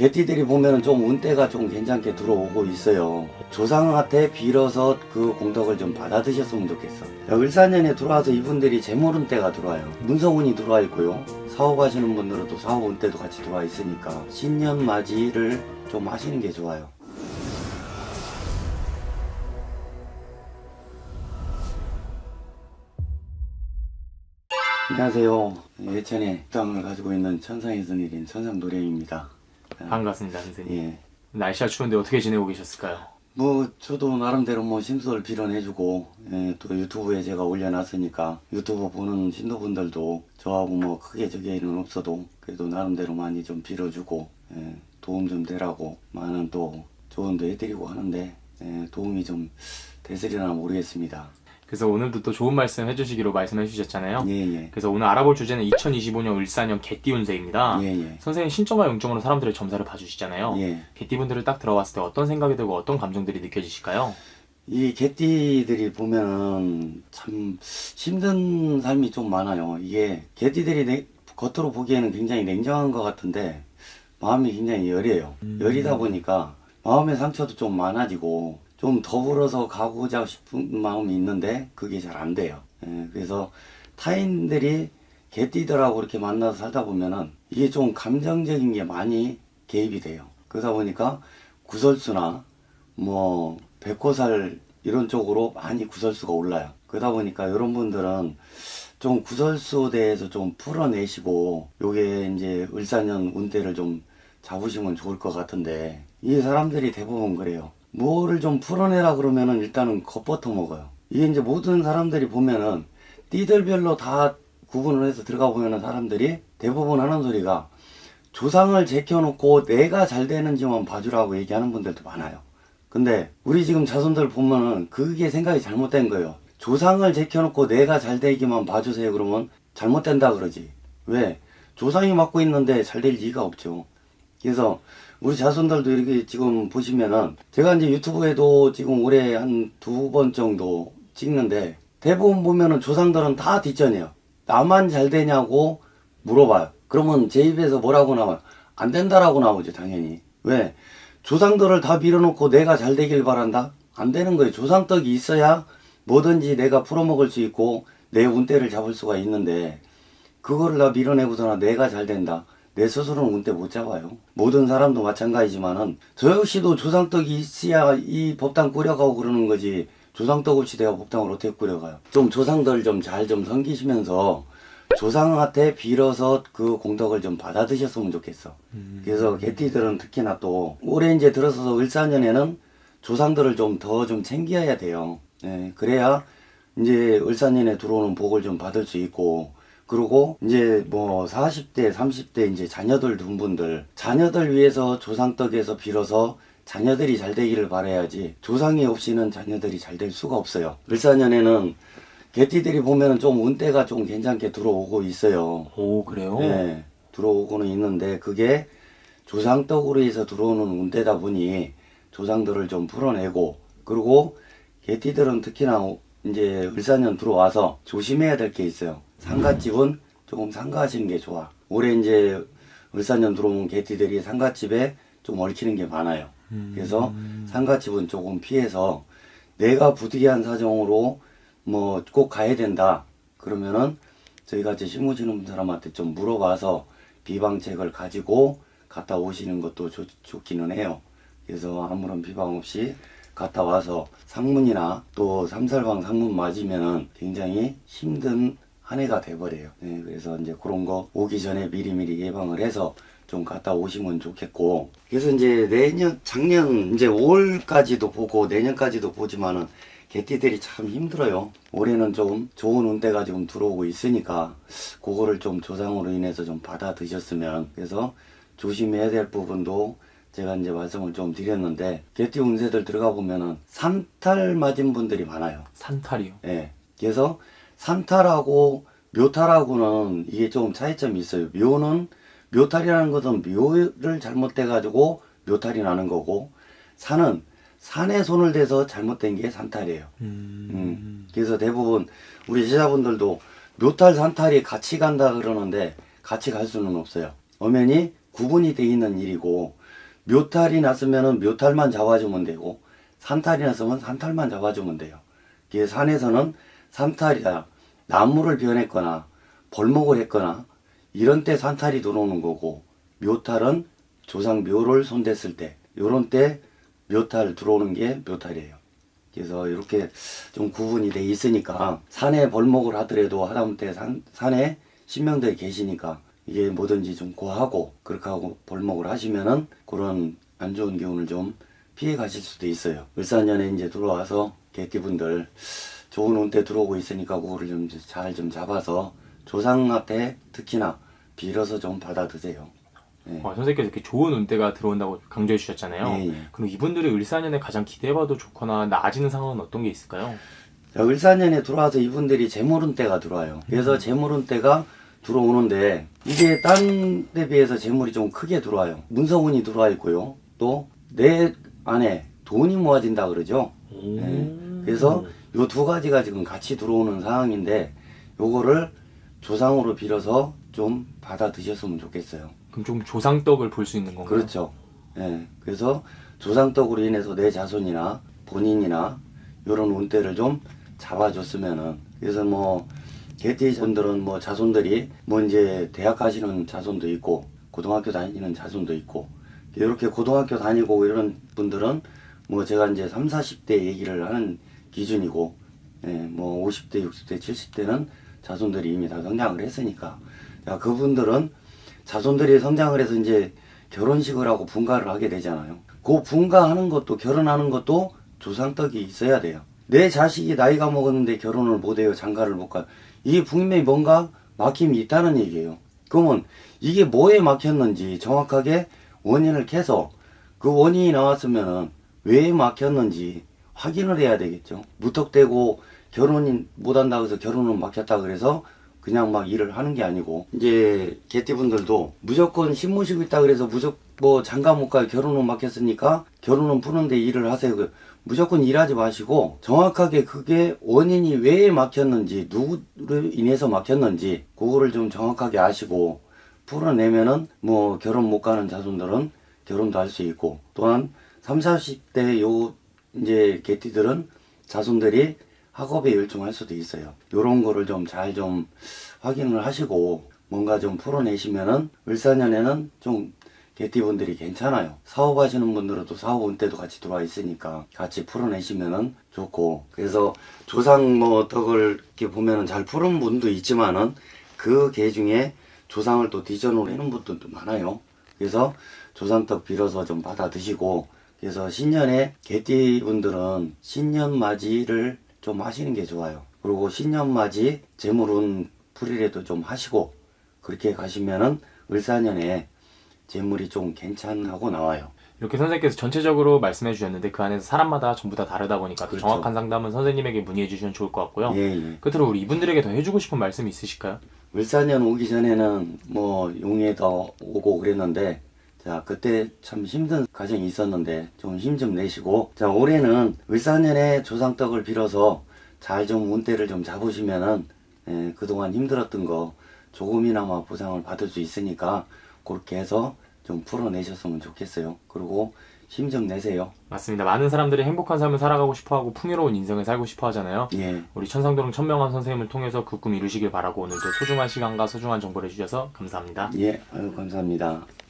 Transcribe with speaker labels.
Speaker 1: 개띠들이 보면은 좀 운대가 좀 괜찮게 들어오고 있어요. 조상한테 빌어서 그 공덕을 좀 받아 드셨으면 좋겠어. 을사년에 들어와서 이분들이 재물운 때가 들어와요. 문성운이 들어와 있고요. 사업하시는 분들은 또 사업운 때도 같이 들어와 있으니까 신년 맞이를 좀 하시는 게 좋아요. 안녕하세요. 예천에 땅을 가지고 있는 천상에서 내린 천상노래입니다.
Speaker 2: 반갑습니다, 선생님.
Speaker 1: 예.
Speaker 2: 날씨가 추운데 어떻게 지내고 계셨을까요?
Speaker 1: 뭐 저도 나름대로 뭐 신소를 빌어내주고 예, 또 유튜브에 제가 올려놨으니까 유튜브 보는 신도분들도 저하고 뭐 크게 저게는 없어도 그래도 나름대로 많이 좀 빌어주고 예, 도움 좀 되라고 많은 또 조언도 해드리고 하는데 예, 도움이 좀 되으리나 모르겠습니다.
Speaker 2: 그래서 오늘도 또 좋은 말씀 해주시기로 말씀해 주셨잖아요.
Speaker 1: 예 예
Speaker 2: 그래서 오늘 알아볼 주제는 2025년 을사년 개띠 운세입니다.
Speaker 1: 예 예
Speaker 2: 선생님 신점과 용점으로 사람들의 점사를 봐주시잖아요.
Speaker 1: 예.
Speaker 2: 개띠분들을 딱 들어봤을 때 어떤 생각이 들고 어떤 감정들이 느껴지실까요?
Speaker 1: 이 개띠들이 보면은 참 힘든 삶이 좀 많아요. 이게 개띠들이 내- 겉으로 보기에는 굉장히 냉정한 것 같은데 마음이 굉장히 여려요. 여리다 보니까 마음의 상처도 좀 많아지고 좀 더불어서 가고자 싶은 마음이 있는데 그게 잘 안 돼요. 예, 그래서 타인들이 개띠들하고 이렇게 만나서 살다 보면은 이게 좀 감정적인 게 많이 개입이 돼요. 그러다 보니까 구설수나 뭐 백호살 이런 쪽으로 많이 구설수가 올라요. 그러다 보니까 이런 분들은 좀 구설수에 대해서 좀 풀어내시고 요게 이제 을사년 운대를 좀 잡으시면 좋을 것 같은데 이 사람들이 대부분 그래요. 뭐를 좀 풀어내라 그러면은 일단은 겁버터 먹어요. 이게 이제 모든 사람들이 보면은 띠들별로 다 구분을 해서 들어가 보면은 사람들이 대부분 하는 소리가 조상을 제껴놓고 내가 잘 되는지만 봐주라고 얘기하는 분들도 많아요. 근데 우리 지금 자손들 보면은 그게 생각이 잘못된 거예요. 조상을 제껴놓고 내가 잘 되기만 봐주세요 그러면 잘못된다 그러지. 왜? 조상이 맡고 있는데 잘 될 리가 없죠. 그래서 우리 자손들도 이렇게 지금 보시면은 제가 이제 유튜브에도 지금 올해 한 두 번 정도 찍는데 대부분 보면은 조상들은 다 뒷전이에요. 나만 잘 되냐고 물어봐요. 그러면 제 입에서 뭐라고 나와요? 안 된다라고 나오죠, 당연히. 왜? 조상들을 다 밀어놓고 내가 잘 되길 바란다? 안 되는 거예요. 조상떡이 있어야 뭐든지 내가 풀어먹을 수 있고 내 운대를 잡을 수가 있는데 그거를 다 밀어내고서나 내가 잘 된다. 내 스스로는 운대 못 잡아요. 모든 사람도 마찬가지지만은 저 역시도 조상떡이 있어야 이 법당 꾸려가고 그러는 거지. 조상떡 없이 내가 법당을 어떻게 꾸려가요? 좀 조상들 좀 잘 좀 섬기시면서 조상한테 빌어서 그 공덕을 좀 받아 드셨으면 좋겠어. 그래서 개띠들은 특히나 또 올해 이제 들어서서 을사년에는 조상들을 좀 더좀 챙겨야 돼요. 예, 그래야 이제 을사년에 들어오는 복을 좀 받을 수 있고 그리고 이제 뭐 40대, 30대 이제 자녀들 둔 분들 자녀들 위해서 조상떡에서 빌어서 자녀들이 잘 되기를 바라야지 조상이 없이는 자녀들이 잘 될 수가 없어요. 을사년에는 개띠들이 보면은 좀 운대가 좀 괜찮게 들어오고 있어요.
Speaker 2: 오 그래요?
Speaker 1: 네, 들어오고는 있는데 그게 조상떡으로 해서 들어오는 운대다 보니 조상들을 좀 풀어내고 그리고 개띠들은 특히나 이제 을사년 들어와서 조심해야 될 게 있어요. 상갓집은 조금 상가하시는 게 좋아. 올해 이제 을사년 들어온 개띠들이 상갓집에 좀 얽히는 게 많아요. 그래서 상갓집은 조금 피해서 내가 부득이한 사정으로 뭐 꼭 가야 된다. 그러면은 저희 같이 심으시는 사람한테 좀 물어봐서 비방책을 가지고 갔다 오시는 것도 좋, 좋기는 해요. 그래서 아무런 비방 없이 갔다 와서 상문이나 또 삼살방 상문 맞으면은 굉장히 힘든 한 해가 돼버려요. 네, 그래서 이제 그런 거 오기 전에 미리미리 예방을 해서 좀 갔다 오시면 좋겠고. 그래서 이제 내년, 작년, 이제 5월까지도 보고 내년까지도 보지만은 개띠들이 참 힘들어요. 올해는 좀 좋은 운대가 지금 들어오고 있으니까 그거를 좀 조상으로 인해서 좀 받아 드셨으면 그래서 조심해야 될 부분도 제가 이제 말씀을 좀 드렸는데 개띠 운세들 들어가 보면은 산탈 맞은 분들이 많아요.
Speaker 2: 산탈이요.
Speaker 1: 예. 그래서 산탈하고 묘탈하고는 이게 좀 차이점이 있어요. 묘는 묘탈이라는 것은 묘를 잘못돼 가지고 묘탈이 나는 거고 산은 산에 손을 대서 잘못된 게 산탈이에요. 음. 그래서 대부분 우리 제자분들도 묘탈 산탈이 같이 간다 그러는데 같이 갈 수는 없어요. 엄연히 구분이 돼 있는 일이고 묘탈이 났으면은 묘탈만 잡아주면 되고 산탈이 났으면 산탈만 잡아주면 돼요. 이게 산에서는 산탈이야 나무를 변했거나 벌목을 했거나 이런 때 산탈이 들어오는 거고 묘탈은 조상 묘를 손댔을 때 요런 때 묘탈 들어오는 게 묘탈이에요. 그래서 이렇게 좀 구분이 돼 있으니까 산에 벌목을 하더라도 하다못해 산, 산에 신명들이 계시니까 이게 뭐든지 좀 고하고 그렇게 하고 벌목을 하시면은 그런 안 좋은 기운을 좀 피해 가실 수도 있어요. 을사년에 이제 들어와서 개띠분들 좋은 운때 들어오고 있으니까 그거를 좀 잘좀 잡아서 조상한테 특히나 빌어서 좀 받아 드세요. 예.
Speaker 2: 어, 선생님께서 이렇게 좋은 운대가 들어온다고 강조해 주셨잖아요.
Speaker 1: 예, 예.
Speaker 2: 그럼 이분들이 을사년에 가장 기대해봐도 좋거나 나아지는 상황은 어떤 게 있을까요?
Speaker 1: 자, 을사년에 들어와서 이분들이 재물운 때가 들어와요. 그래서 재물운 때가 들어오는데 이게 딴 데 비해서 재물이 좀 크게 들어와요. 문서운이 들어와 있고요. 또 내 안에 돈이 모아진다 그러죠. 예. 그래서 요 두 가지가 지금 같이 들어오는 상황인데 요거를 조상으로 빌어서 좀 받아 드셨으면 좋겠어요.
Speaker 2: 그럼 좀 조상떡을 볼 수 있는 건가요?
Speaker 1: 그렇죠. 예. 그래서 조상떡으로 인해서 내 자손이나 본인이나 이런 운대를 좀 잡아줬으면은 그래서 뭐 개띠 분들은 뭐 자손들이 뭐 이제 대학 가시는 자손도 있고 고등학교 다니는 자손도 있고 이렇게 고등학교 다니고 이런 분들은 뭐 제가 이제 3, 40대 얘기를 하는 기준이고 예, 뭐 50대, 60대, 70대는 자손들이 이미 다 성장을 했으니까 자, 그분들은 자손들이 성장을 해서 이제 결혼식을 하고 분가를 하게 되잖아요. 그 분가하는 것도 결혼하는 것도 조상떡이 있어야 돼요. 내 자식이 나이가 먹었는데 결혼을 못해요. 장가를 못 가요. 이게 분명히 뭔가 막힘이 있다는 얘기예요. 그러면 이게 뭐에 막혔는지 정확하게 원인을 캐서 그 원인이 나왔으면은 왜 막혔는지 확인을 해야 되겠죠. 무턱대고 결혼이 못한다고 해서 결혼은 막혔다 그래서 그냥 막 일을 하는 게 아니고. 이제 개띠분들도 무조건 신무식 있다 그래서 무조건 뭐 장가 못 가요. 결혼은 막혔으니까 결혼은 푸는데 일을 하세요. 그 무조건 일하지 마시고 정확하게 그게 원인이 왜 막혔는지 누구를 인해서 막혔는지 그거를 좀 정확하게 아시고 풀어내면은 뭐 결혼 못 가는 자손들은 결혼도 할 수 있고 또한 3, 40대 요 이제 개띠들은 자손들이 학업에 열중할 수도 있어요. 요런 거를 좀잘좀 확인을 하시고 뭔가 좀 풀어내시면은 을사년에는 좀 개띠분들이 괜찮아요. 사업하시는 분들은 또 사업 운때도 같이 들어와 있으니까 같이 풀어내시면은 좋고 그래서 조상 뭐 덕을 이렇게 보면은 잘 푸는 분도 있지만은 그 개 중에 조상을 또 디전으로 해놓은 분들도 많아요. 그래서 조상떡 빌어서 좀 받아 드시고 그래서 신년에 개띠 분들은 신년 맞이를 좀 하시는 게 좋아요. 그리고 신년 맞이 재물운 풀이라도 좀 하시고 그렇게 가시면은 을사년에 재물이 좀 괜찮하고 나와요.
Speaker 2: 이렇게 선생님께서 전체적으로 말씀해 주셨는데 그 안에서 사람마다 전부 다 다르다 보니까 또
Speaker 1: 그렇죠.
Speaker 2: 정확한 상담은 선생님에게 문의해 주시면 좋을 것 같고요.
Speaker 1: 예, 예.
Speaker 2: 끝으로 우리 이분들에게 더 해주고 싶은 말씀이 있으실까요?
Speaker 1: 을사년 오기 전에는 뭐 용에도 오고 그랬는데 자 그때 참 힘든 과정이 있었는데 좀 힘좀 내시고 자 올해는 을사년에 조상떡을 빌어서 잘 좀 운대를 좀 잡으시면은 예, 그동안 힘들었던 거 조금이나마 보상을 받을 수 있으니까 그렇게 해서 좀 풀어내셨으면 좋겠어요. 그리고 힘좀 내세요.
Speaker 2: 맞습니다. 많은 사람들이 행복한 삶을 살아가고 싶어하고 풍요로운 인생을 살고 싶어하잖아요.
Speaker 1: 예.
Speaker 2: 우리 천상도령 천명환 선생님을 통해서 그 꿈 이루시길 바라고 오늘도 소중한 시간과 소중한 정보를 해주셔서 감사합니다.
Speaker 1: 예, 아유, 감사합니다.